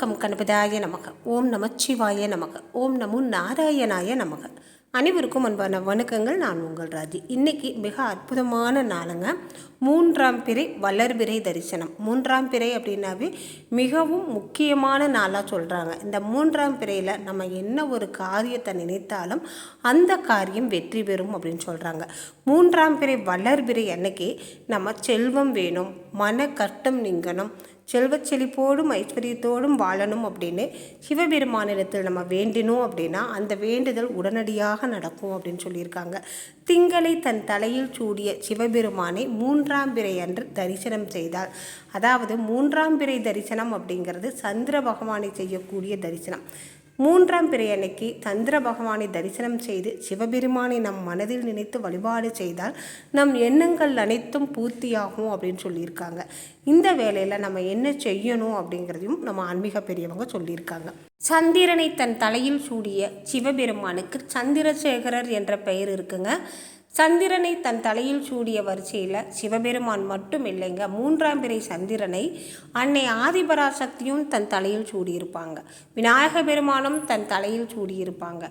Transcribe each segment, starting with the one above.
Come கணபதாய நமக. ஓம் நமச்சிவாய நமக. ஓம் நமு நாராயணாய நமக. அனைவருக்கும் அன்பான வணக்கங்கள். நான் உங்கள் ராஜி. இன்னைக்கு மிக அற்புதமான நாளுங்க. மூன்றாம் பிறை வளர்பிறை தரிசனம். மூன்றாம் பிறை அப்படின்னாவே மிகவும் முக்கியமான நாளாக சொல்கிறாங்க இந்த மூன்றாம் பிறையில் நம்ம என்ன ஒரு காரியத்தை நினைத்தாலும் அந்த காரியம் வெற்றி பெறும் அப்படின்னு சொல்கிறாங்க மூன்றாம் பிறை வளர்பிறை அன்னைக்கு நம்ம செல்வம் வேணும் மன கட்டம் நீங்கணும் செல்வச் செழிப்போடும் ஐஸ்வர்யத்தோடும் வாழணும் அப்படின்னு சிவபெருமானிடத்தில் நம்ம வேண்டினோம் அப்படின்னா அந்த வேண்டுதல் உடனடியாக நடக்கும் அப்படின்னு சொல்லியிருக்காங்க. திங்களை தன் தலையில் சூடிய சிவபெருமானை மூன்றாம் பிறை அன்று தரிசனம் செய்தால் அதாவது மூன்றாம் பிறை தரிசனம் அப்படிங்கிறது சந்திர பகவானை செய்யக்கூடிய தரிசனம். மூன்றாம் பிறை அன்னைக்கு சந்திர பகவானை தரிசனம் செய்து சிவபெருமானை நம் மனதில் நினைத்து வழிபாடு செய்தால் நம் எண்ணங்கள் அனைத்தும் பூர்த்தியாகும் அப்படின்னு சொல்லியிருக்காங்க. இந்த வேலையில் நம்ம என்ன செய்யணும் அப்படிங்கிறதையும் நம்ம ஆன்மீக பெரியவங்க சொல்லியிருக்காங்க. சந்திரனை தன் தலையில் சூடிய சிவபெருமானுக்கு சந்திரசேகரர் என்ற பெயர் இருக்குங்க. சந்திரனை தன் தலையில் சூடிய வரிசையில் சிவபெருமான் மட்டும் இல்லைங்க மூன்றாம் பிறை சந்திரனை அன்னை ஆதிபராசக்தியும் தன் தலையில் சூடியிருப்பாங்க. விநாயக பெருமானும் தன் தலையில் சூடியிருப்பாங்க.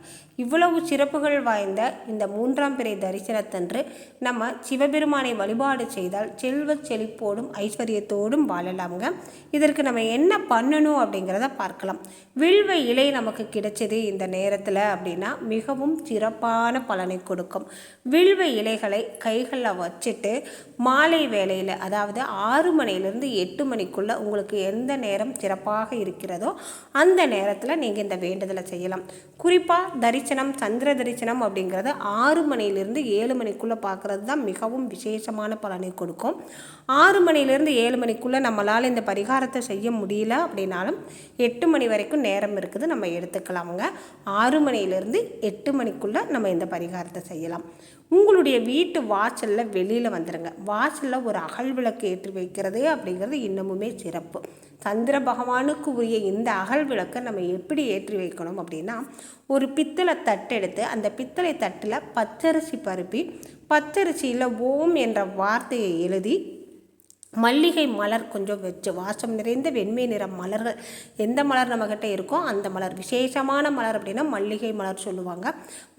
இவ்வளவு சிறப்புகள் வாய்ந்த இந்த மூன்றாம் பிறை தரிசனத்தன்று நம்ம சிவபெருமானை வழிபாடு செய்தால் செல்வ செழிப்போடும் ஐஸ்வர்யத்தோடும் வாழலாம்ங்க. இதற்கு நம்ம என்ன பண்ணணும் அப்படிங்கிறத பார்க்கலாம். வில்வ இலை நமக்கு கிடைச்சது இந்த நேரத்தில் அப்படின்னா மிகவும் சிறப்பான பலனை கொடுக்கும். வில்வ இலைகளை கைகளில் வச்சுட்டு மாலை வேளையில் அதாவது ஆறு மணிலேருந்து எட்டு மணிக்குள்ளே உங்களுக்கு எந்த நேரம் சிறப்பாக இருக்கிறதோ அந்த நேரத்தில் நீங்கள் இந்த வேண்டுதலை செய்யலாம். குறிப்பாக தரிசனம் சந்திர தரிசனம் அப்படிங்கிறது ஆறு மணிலேருந்து ஏழு மணிக்குள்ளே பார்க்குறது தான் மிகவும் விசேஷமான பலனை கொடுக்கும். ஆறு மணிலேருந்து ஏழு மணிக்குள்ளே நம்மளால் இந்த பரிகாரத்தை செய்ய முடியல அப்படின்னாலும் எட்டு மணி வரைக்கும் நேரம் இருக்குது நம்ம எடுத்துக்கலாமுங்க ஆறு மணிலேருந்து எட்டு மணிக்குள்ளே நம்ம இந்த பரிகாரத்தை செய்யலாம். உங்களுடைய வீட்டு வாசலில் வெளியில் வந்துடுங்க வாசலில் ஒரு அகல் விளக்கு ஏற்றி வைக்கிறது அப்படிங்கிறது இன்னமுமே சிறப்பு. சந்திர பகவானுக்கு உரிய இந்த அகல் விளக்கை நம்ம எப்படி ஏற்றி வைக்கணும் அப்படின்னா ஒரு பித்தளை தட்டெடுத்து அந்த பித்தளை தட்டில் பச்சரிசி பருப்பி பச்சரிசியில் ஓம் என்ற வார்த்தையை எழுதி மல்லிகை மலர் கொஞ்சம் வச்சு வாசம் நிறைந்த வெண்மை நிற மலர்கள் எந்த மலர் நம்மக்கிட்ட இருக்கோ அந்த மலர் விசேஷமான மலர் அப்படின்னா மல்லிகை மலர் சொல்லுவாங்க.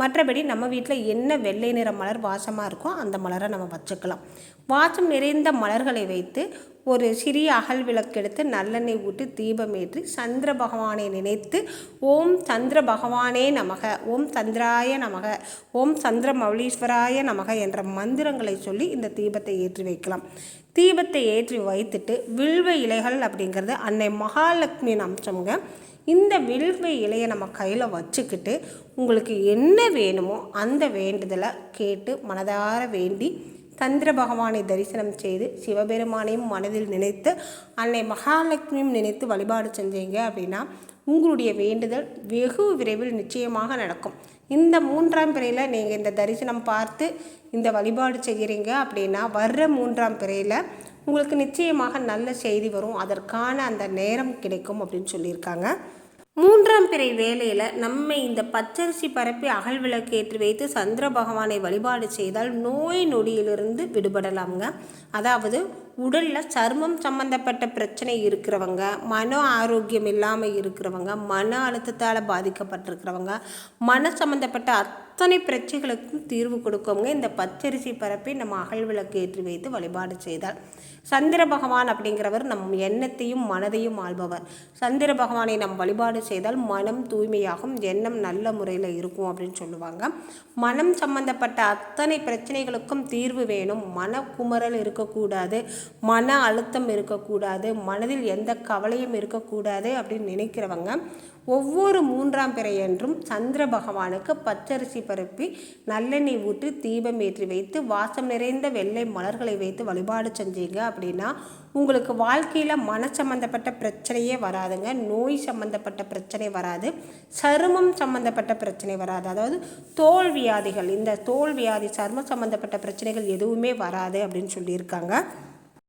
மற்றபடி நம்ம வீட்டில் என்ன வெள்ளை நிற மலர் வாசமாக இருக்கோ அந்த மலரை நம்ம வச்சுக்கலாம். வாசம் நிறைந்த மலர்களை வைத்து ஒரு சிறிய அகல் விளக்கெடுத்து நல்லெண்ணெய் ஊற்றி தீபம் ஏற்றி சந்திர பகவானை நினைத்து ஓம் சந்திர பகவானே நமக ஓம் சந்திராய நமக ஓம் சந்திர மௌலீஸ்வராய நமக என்ற மந்திரங்களை சொல்லி இந்த தீபத்தை ஏற்றி வைக்கலாம். தீபத்தை ஏற்றி வைத்துட்டு வில்வ இலைகள் அப்படிங்கிறது அன்னை மகாலட்சுமியின் அம்சம்ங்க. இந்த வில்வ இலையை நம்ம கையில் வச்சுக்கிட்டு உங்களுக்கு என்ன வேணுமோ அந்த வேண்டுதலை கேட்டு மனதார வேண்டி சந்திர பகவானை தரிசனம் செய்து சிவபெருமானையும் மனதில் நினைத்து அன்னை மகாலட்சுமியும் நினைத்து வழிபாடு செஞ்சீங்க அப்படின்னா உங்களுடைய வேண்டுதல் வெகு விரைவில் நிச்சயமாக நடக்கும். இந்த மூன்றாம் பிறையில் நீங்கள் இந்த தரிசனம் பார்த்து இந்த வழிபாடு செய்கிறீங்க அப்படின்னா வர்ற மூன்றாம் பிறையில் உங்களுக்கு நிச்சயமாக நல்ல செய்தி வரும். அதற்கான அந்த நேரம் கிடைக்கும் அப்படின்னு சொல்லியிருக்காங்க. மூன்றாம் பிறை வேலையில் நம்ம இந்த பச்சரிசி பரப்பி அகல் விளக்கு ஏற்றி வைத்து சந்திர பகவானை வழிபாடு செய்தால் நோய் நொடியிலிருந்து விடுபடலாம்ங்க. அதாவது உடலில் சர்மம் சம்மந்தப்பட்ட பிரச்சனை இருக்கிறவங்க மன ஆரோக்கியம் இல்லாமல் இருக்கிறவங்க மன அழுத்தத்தால் பாதிக்கப்பட்டிருக்கிறவங்க மன சம்மந்தப்பட்ட அத்தனை பிரச்சனைகளுக்கும் தீர்வு கொடுக்கவங்க இந்த பச்சரிசி பரப்பி நம்ம அகல் விளக்கு ஏற்றி வைத்து வழிபாடு செய்தால் சந்திர பகவான் அப்படிங்கிறவர் நம் எண்ணத்தையும் மனதையும் ஆள்பவர். சந்திர பகவானை நம் வழிபாடு செய்தால் மனம் தூய்மையாகும் எண்ணம் நல்ல முறையில் இருக்கும் அப்படின்னு சொல்லுவாங்க. மனம் சம்பந்தப்பட்ட அத்தனை பிரச்சனைகளுக்கும் தீர்வு வேணும். மன குமரல் இருக்கக்கூடாது மன அழுத்தம் இருக்கக்கூடாது மனதில் எந்த கவலையும் இருக்கக்கூடாது அப்படின்னு நினைக்கிறவங்க ஒவ்வொரு மூன்றாம் பிறையன்றும் சந்திர பகவானுக்கு பச்சரிசி பருப்பி நல்லெண்ணெய் ஊற்றி தீபம் ஏற்றி வைத்து வாசம் நிறைந்த வெள்ளை மலர்களை வைத்து வழிபாடு செஞ்சீங்க அப்படின்னா உங்களுக்கு வாழ்க்கையில் மன சம்மந்தப்பட்ட பிரச்சனையே வராதுங்க. நோய் சம்மந்தப்பட்ட பிரச்சனை வராது. சருமம் சம்மந்தப்பட்ட பிரச்சனை வராது. அதாவது தோல் வியாதிகள் இந்த தோல் வியாதி சருமம் சம்மந்தப்பட்ட பிரச்சனைகள் எதுவுமே வராது அப்படின்னு சொல்லியிருக்காங்க.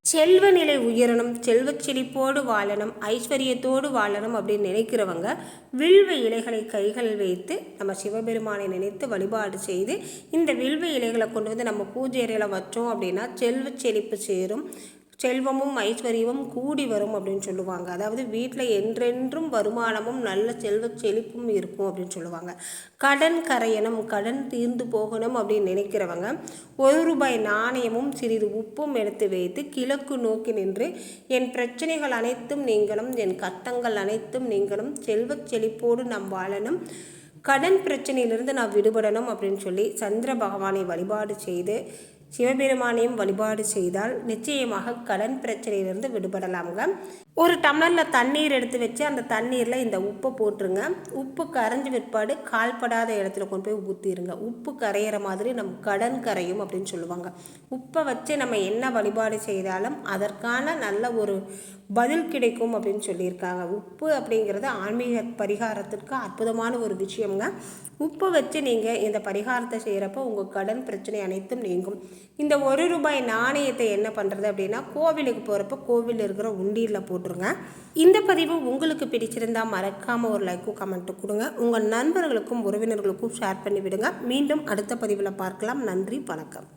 செல்வ நிலை உயரணும் செல்வ செழிப்போடு வாழணும் ஐஸ்வர்யத்தோடு வாழணும் அப்படின்னு நினைக்கிறவங்க வில்வ இலைகளை கைகள் வைத்து நம்ம சிவபெருமானை நினைத்து வழிபாடு செய்து இந்த வில்வ இலைகளை கொண்டு வந்து நம்ம பூஜை அறையில் வச்சோம் அப்படின்னா செல்வ செழிப்பு சேரும். செல்வமும் ஐஸ்வர்யமும் கூடி வரும் அப்படின்னு சொல்லுவாங்க. அதாவது வீட்டில் என்றென்றும் வருமானமும் நல்ல செல்வ செழிப்பும் இருக்கும் அப்படின்னு சொல்லுவாங்க. கடன் கரையணும் கடன் தீர்ந்து போகணும் அப்படின்னு நினைக்கிறவங்க ஒரு ரூபாய் நாணயமும் சிறிது உப்பும் எடுத்து வைத்து கிழக்கு நோக்கி நின்று என் பிரச்சனைகள் அனைத்தும் நீங்களும் என் கட்டங்கள் அனைத்தும் நீங்களும் செல்வ செழிப்போடு நாம் வாழணும். கடன் பிரச்சனையிலிருந்து நான் விடுபடணும் அப்படின்னு சொல்லி சந்திர பகவானை வழிபாடு செய்து சிவபெருமானையும் வழிபாடு செய்தால் நிச்சயமாக கடன் பிரச்சனையிலிருந்து விடுபடலாம்ங்க. ஒரு டம்ளரில் தண்ணீர் எடுத்து வச்சு அந்த தண்ணீரில் இந்த உப்பை போட்டுருங்க. உப்பு கரைஞ்சி பிற்பாடு கால்படாத இடத்துல கொண்டு போய் ஊற்றிடுங்க உப்பு கரையிற மாதிரி நம் கடன் கரையும் அப்படின்னு சொல்லுவாங்க. உப்பை வச்சு நம்ம என்ன வழிபாடு செய்தாலும் அதற்கான நல்ல ஒரு பதில் கிடைக்கும் அப்படின்னு சொல்லியிருக்காங்க. உப்பு அப்படிங்கிறது ஆன்மீக பரிகாரத்திற்கு அற்புதமான ஒரு விஷயம்ங்க. உப்பை வச்சு நீங்கள் இந்த பரிகாரத்தை செய்கிறப்போ உங்கள் கடன் பிரச்சனை அனைத்தும் நீங்கும். இந்த ஒரு ரூபாய் நாணயத்தை என்ன பண்ணுறது அப்படின்னா கோவிலுக்கு போகிறப்ப கோவிலில் இருக்கிற உண்டியில் போட்டு போட்டுருங்க. இந்த பதிவு உங்களுக்கு பிடிச்சிருந்தா மறக்காமல் ஒரு லைக்கும் கமெண்ட்டும் கொடுங்க. உங்கள் நண்பர்களுக்கும் உறவினர்களுக்கும் ஷேர் பண்ணி விடுங்க மீண்டும் அடுத்த பதிவில் பார்க்கலாம். நன்றி வணக்கம்.